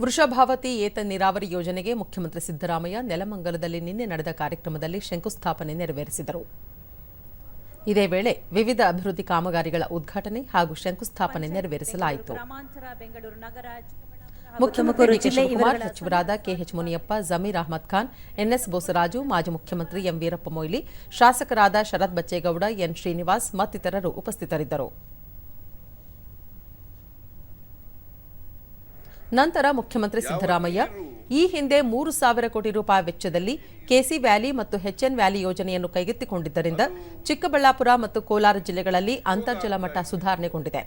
ವೃಷಭಾವತಿ ಏತ ನೀರಾವರಿ ಯೋಜನೆಗೆ ಮುಖ್ಯಮಂತ್ರಿ ಸಿದ್ದರಾಮಯ್ಯ ನೆಲಮಂಗಲದಲ್ಲಿ ನಿನ್ನೆ ನಡೆದ ಕಾರ್ಯಕ್ರಮದಲ್ಲಿ ಶಂಕುಸ್ಥಾಪನೆ ನೆರವೇರಿಸಿದರು. ಇದೇ ವೇಳೆ ವಿವಿಧ ಅಭಿವೃದ್ಧಿ ಕಾಮಗಾರಿಗಳ ಉದ್ಘಾಟನೆ ಹಾಗೂ ಶಂಕುಸ್ಥಾಪನೆ ನೆರವೇರಿಸಲಾಯಿತು. ಮುಖ್ಯಮಂತ್ರಿ ಶಿವಕುಮಾರ್ ಸಚಿವರಾದ K H Muniyappa Zameer Ahmed Khan N S Boseraju ಮಾಜಿ ಮುಖ್ಯಮಂತ್ರಿ ಎಂ ವೀರಪ್ಪ ಮೊಯ್ಲಿ ಶಾಸಕರಾದ ಶರತ್ ಬಚ್ಚೇಗೌಡ ಎನ್ ಶ್ರೀನಿವಾಸ್ ಮತ್ತಿತರರು ಉಪಸ್ಥಿತರಿದ್ದರು. ನಂತರ ಮುಖ್ಯಮಂತ್ರಿ ಸಿದ್ದರಾಮಯ್ಯ ಈ ಹಿಂದೆ ಮೂರು ಸಾವಿರ ಕೋಟಿ ರೂಪಾಯಿ ವೆಚ್ಚದಲ್ಲಿ ಕೆಸಿ ವ್ಯಾಲಿ ಮತ್ತು ಹೆಚ್ಎನ್ ವ್ಯಾಲಿ ಯೋಜನೆಯನ್ನು ಕೈಗೆತ್ತಿಕೊಂಡಿದ್ದರಿಂದ ಚಿಕ್ಕಬಳ್ಳಾಪುರ ಮತ್ತು ಕೋಲಾರ ಜಿಲ್ಲೆಗಳಲ್ಲಿ ಅಂತರ್ಜಲ ಮಟ್ಟ ಸುಧಾರಣೆಗೊಂಡಿದೆ.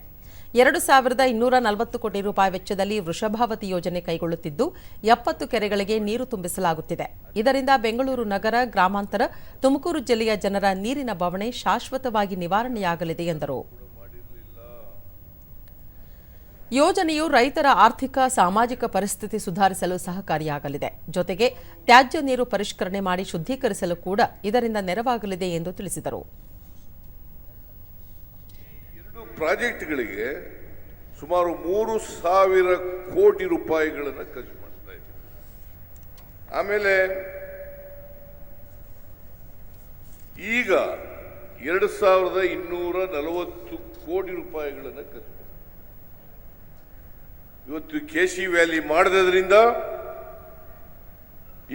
ಎರಡು ಸಾವಿರದ ಇನ್ನೂರ ನಲವತ್ತು ಕೋಟಿ ರೂಪಾಯಿ ವೆಚ್ಚದಲ್ಲಿ ವೃಷಭಾವತಿ ಯೋಜನೆ ಕೈಗೊಳ್ಳುತ್ತಿದ್ದು ಎಪ್ಪತ್ತು ಕೆರೆಗಳಿಗೆ ನೀರು ತುಂಬಿಸಲಾಗುತ್ತಿದೆ. ಇದರಿಂದ ಬೆಂಗಳೂರು ನಗರ ಗ್ರಾಮಾಂತರ ತುಮಕೂರು ಜಿಲ್ಲೆಯ ಜನರ ನೀರಿನ ಬವಣೆ ಶಾಶ್ವತವಾಗಿ ನಿವಾರಣೆಯಾಗಲಿದೆ ಎಂದರು. ಯೋಜನೆಯು ರೈತರ ಆರ್ಥಿಕ, ಸಾಮಾಜಿಕ ಪರಿಸ್ಥಿತಿ ಸುಧಾರಿಸಲು ಸಹಕಾರಿಯಾಗಲಿದೆ. ಜೊತೆಗೆ ತ್ಯಾಜ್ಯ ನೀರು ಪರಿಷ್ಕರಣೆ ಮಾಡಿ ಶುದ್ಧೀಕರಿಸಲು ಕೂಡ ಇದರಿಂದ ನೆರವಾಗಲಿದೆ ಎಂದು ತಿಳಿಸಿದರು. ಎರಡು ಪ್ರಾಜೆಕ್ಟ್ಗಳಿಗೆ ಸುಮಾರು ಮೂರು ಸಾವಿರ ಕೋಟಿ ರೂಪಾಯಿಗಳನ್ನು ಖರ್ಚು ಮಾಡ್ತಾ ಇದೆ ಆಮೇಲೆ ಈಗ ಎರಡು ಸಾವಿರದ ಇನ್ನೂರ ನಲವತ್ತು ಕೋಟಿ ರೂಪಾಯಿಗಳನ್ನು ಖರ್ಚು ಮಾಡ್ತಾ ಕೆ ಸಿ ವ್ಯಾಲಿ ಮಾಡಿದ್ರಿಂದ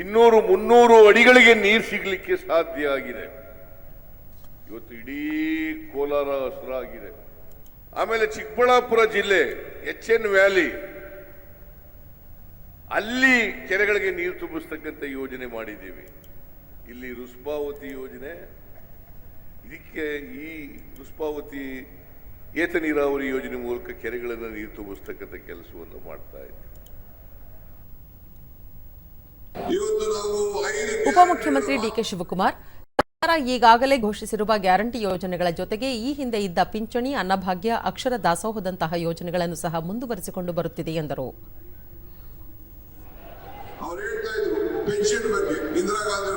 ಇನ್ನೂರು ಮುನ್ನೂರು ಅಡಿಗಳಿಗೆ ನೀರು ಸಿಗಲಿಕ್ಕೆ ಸಾಧ್ಯ ಆಗಿದೆ. ಇವತ್ತು ಇಡೀ ಕೋಲಾರ ಹಸಿರಾಗಿದೆ. ಆಮೇಲೆ ಚಿಕ್ಕಬಳ್ಳಾಪುರ ಜಿಲ್ಲೆ ಎಚ್ ಎನ್ ವ್ಯಾಲಿ ಅಲ್ಲಿ ಕೆರೆಗಳಿಗೆ ನೀರು ತುಂಬಿಸ್ತಕ್ಕಂಥ ಯೋಜನೆ ಮಾಡಿದ್ದೀವಿ. ಇಲ್ಲಿ ರುಸ್ಪಾವತಿ ಯೋಜನೆ, ಇದಕ್ಕೆ ಈ ರುಸ್ಪಾವತಿ ಏತ ನೀರಾವರಿ ಯೋಜನೆ ಮೂಲಕ ಕೆರೆಗಳನ್ನು ನೀರು ತುಂಬಿಸ್ತಕ್ಕಂಥ ಕೆಲಸವನ್ನು ಮಾಡ್ತಾ ಇದೆ ಇವತ್ತು ನಾವು ಐದು ಉಪಮುಖ್ಯಮಂತ್ರಿ ಡಿಕೆ ಶಿವಕುಮಾರ್ ಸರ್ಕಾರ ಈಗಾಗಲೇ ಘೋಷಿಸಿರುವ ಗ್ಯಾರಂಟಿ ಯೋಜನೆಗಳ ಜೊತೆಗೆ ಈ ಹಿಂದೆ ಇದ್ದ ಪಿಂಚಣಿ ಅನ್ನಭಾಗ್ಯ ಅಕ್ಷರ ದಾಸೋಹದಂತಹ ಯೋಜನೆಗಳನ್ನು ಸಹ ಮುಂದುವರಿಸಿಕೊಂಡು ಬರುತ್ತಿದೆ ಎಂದರು. ಅವ್ರು ಹೇಳ್ತಾ ಕಾಲದ ಪೆನ್ಷನ್ ಬಗ್ಗೆ. ಇಂದಿರಾ ಗಾಂಧಿ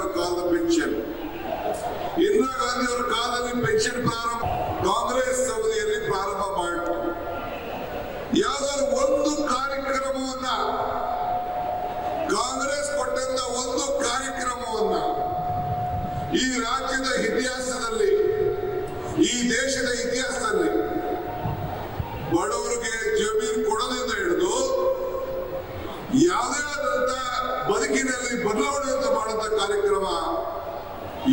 ಈ ದೇಶದ ಇತಿಹಾಸದಲ್ಲಿ ಬಡವರಿಗೆ ಜಮೀನು ಕೊಡೋದ್ರಿಂದ ಹಿಡಿದು ಯಾವುದೇ ಬದುಕಿನಲ್ಲಿ ಬದಲಾವಣೆ ಅಂತ ಮಾಡುವಂತ ಕಾರ್ಯಕ್ರಮ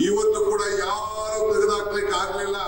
ಇವತ್ತು ಕೂಡ ಯಾರು ತೆಗೆದಾಕ್ಲಿಕ್ಕೆ ಆಗ್ಲಿಲ್ಲ.